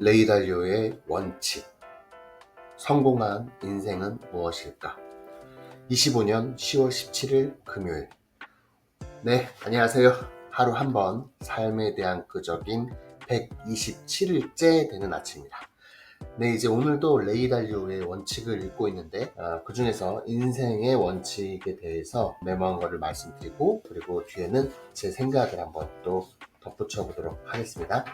레이달리오의 원칙. 성공한 인생은 무엇일까? 25년 10월 17일 금요일. 네, 안녕하세요. 하루 한 번 삶에 대한 끄적인 127일째 되는 아침입니다. 네, 이제 오늘도 레이달리오의 원칙을 읽고 있는데, 그 중에서 인생의 원칙에 대해서 메모한 거를 말씀드리고, 그리고 뒤에는 제 생각을 한번 또 덧붙여 보도록 하겠습니다.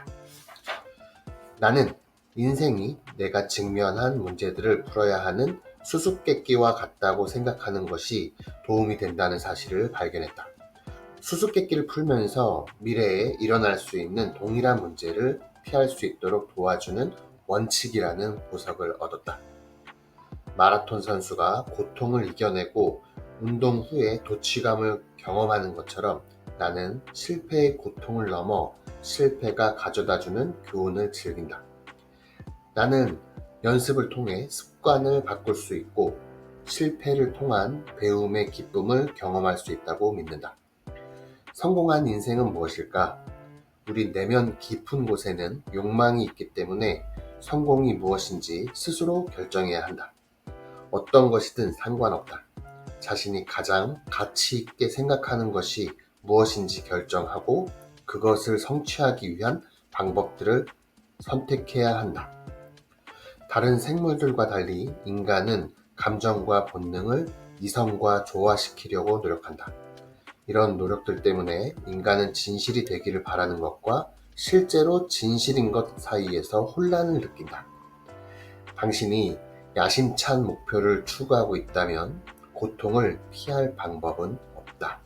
나는 인생이 내가 직면한 문제들을 풀어야 하는 수수께끼와 같다고 생각하는 것이 도움이 된다는 사실을 발견했다. 수수께끼를 풀면서 미래에 일어날 수 있는 동일한 문제를 피할 수 있도록 도와주는 원칙이라는 보석을 얻었다. 마라톤 선수가 고통을 이겨내고 운동 후에 도취감을 경험하는 것처럼 나는 실패의 고통을 넘어 실패가 가져다주는 교훈을 즐긴다. 나는 연습을 통해 습관을 바꿀 수 있고 실패를 통한 배움의 기쁨을 경험할 수 있다고 믿는다. 성공한 인생은 무엇일까? 우리 내면 깊은 곳에는 욕망이 있기 때문에 성공이 무엇인지 스스로 결정해야 한다. 어떤 것이든 상관없다. 자신이 가장 가치 있게 생각하는 것이 무엇인지 결정하고 그것을 성취하기 위한 방법들을 선택해야 한다. 다른 생물들과 달리 인간은 감정과 본능을 이성과 조화시키려고 노력한다. 이런 노력들 때문에 인간은 진실이 되기를 바라는 것과 실제로 진실인 것 사이에서 혼란을 느낀다. 당신이 야심찬 목표를 추구하고 있다면 고통을 피할 방법은 없다.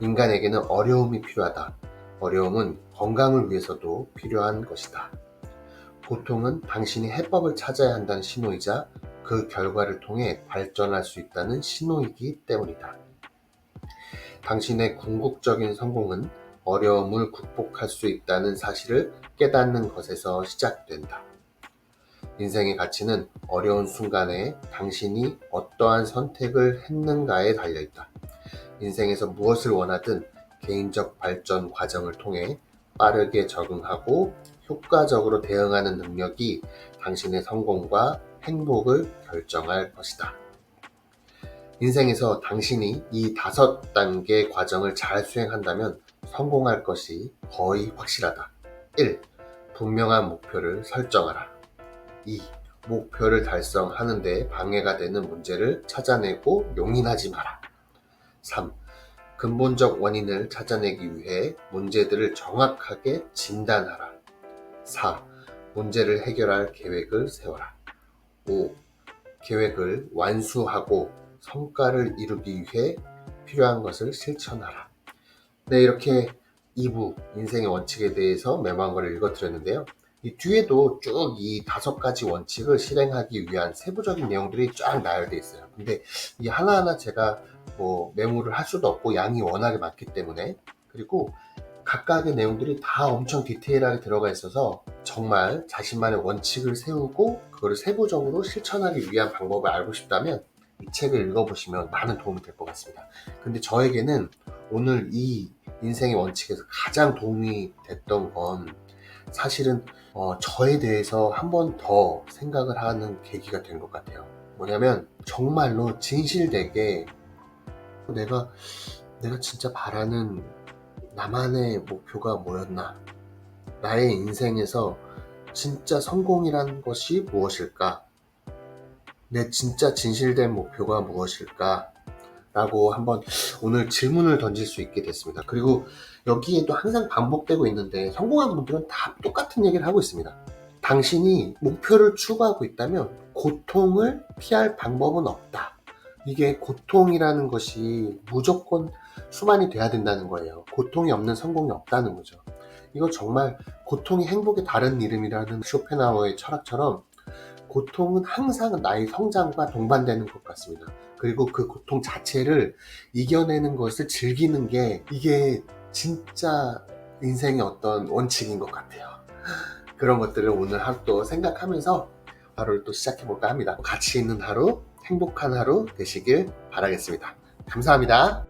인간에게는 어려움이 필요하다. 어려움은 건강을 위해서도 필요한 것이다. 고통은 당신이 해법을 찾아야 한다는 신호이자 그 결과를 통해 발전할 수 있다는 신호이기 때문이다. 당신의 궁극적인 성공은 어려움을 극복할 수 있다는 사실을 깨닫는 것에서 시작된다. 인생의 가치는 어려운 순간에 당신이 어떠한 선택을 했는가에 달려있다. 인생에서 무엇을 원하든 개인적 발전 과정을 통해 빠르게 적응하고 효과적으로 대응하는 능력이 당신의 성공과 행복을 결정할 것이다. 인생에서 당신이 이 다섯 단계 과정을 잘 수행한다면 성공할 것이 거의 확실하다. 1. 분명한 목표를 설정하라. 2. 목표를 달성하는데 방해가 되는 문제를 찾아내고 용인하지 마라. 3. 근본적 원인을 찾아내기 위해 문제들을 정확하게 진단하라. 4. 문제를 해결할 계획을 세워라. 5. 계획을 완수하고 성과를 이루기 위해 필요한 것을 실천하라. 네, 이렇게 2부 인생의 원칙에 대해서 걸 읽어드렸는데요. 이 뒤에도 쭉 이 다섯 가지 원칙을 실행하기 위한 세부적인 내용들이 쫙 나열되어 있어요. 근데 이 하나하나 제가 뭐 메모를 할 수도 없고 양이 워낙에 많기 때문에 그리고 각각의 내용들이 다 엄청 디테일하게 들어가 있어서 정말 자신만의 원칙을 세우고 그거를 세부적으로 실천하기 위한 방법을 알고 싶다면 이 책을 읽어보시면 많은 도움이 될 것 같습니다. 근데 저에게는 오늘 이 인생의 원칙에서 가장 도움이 됐던 건 사실은 어, 저에 대해서 한 번 더 생각을 하는 계기가 된 것 같아요. 뭐냐면 정말로 진실되게 내가 내가 진짜 바라는 나만의 목표가 뭐였나? 나의 인생에서 진짜 성공이란 것이 무엇일까? 내 진짜 진실된 목표가 무엇일까? 라고 한번 오늘 질문을 던질 수 있게 됐습니다. 그리고 여기에도 항상 반복되고 있는데 성공한 분들은 다 똑같은 얘기를 하고 있습니다. 당신이 목표를 추구하고 있다면 고통을 피할 방법은 없다. 이게 고통이라는 것이 무조건 수반이 돼야 된다는 거예요. 고통이 없는 성공이 없다는 거죠. 이거 정말 고통이 행복의 다른 이름이라는 쇼펜하우어의 철학처럼 고통은 항상 나의 성장과 동반되는 것 같습니다. 그리고 그 고통 자체를 이겨내는 것을 즐기는 게 이게 진짜 인생의 어떤 원칙인 것 같아요. 그런 것들을 오늘 하루 또 생각하면서 하루를 또 시작해볼까 합니다. 가치 있는 하루, 행복한 하루 되시길 바라겠습니다. 감사합니다.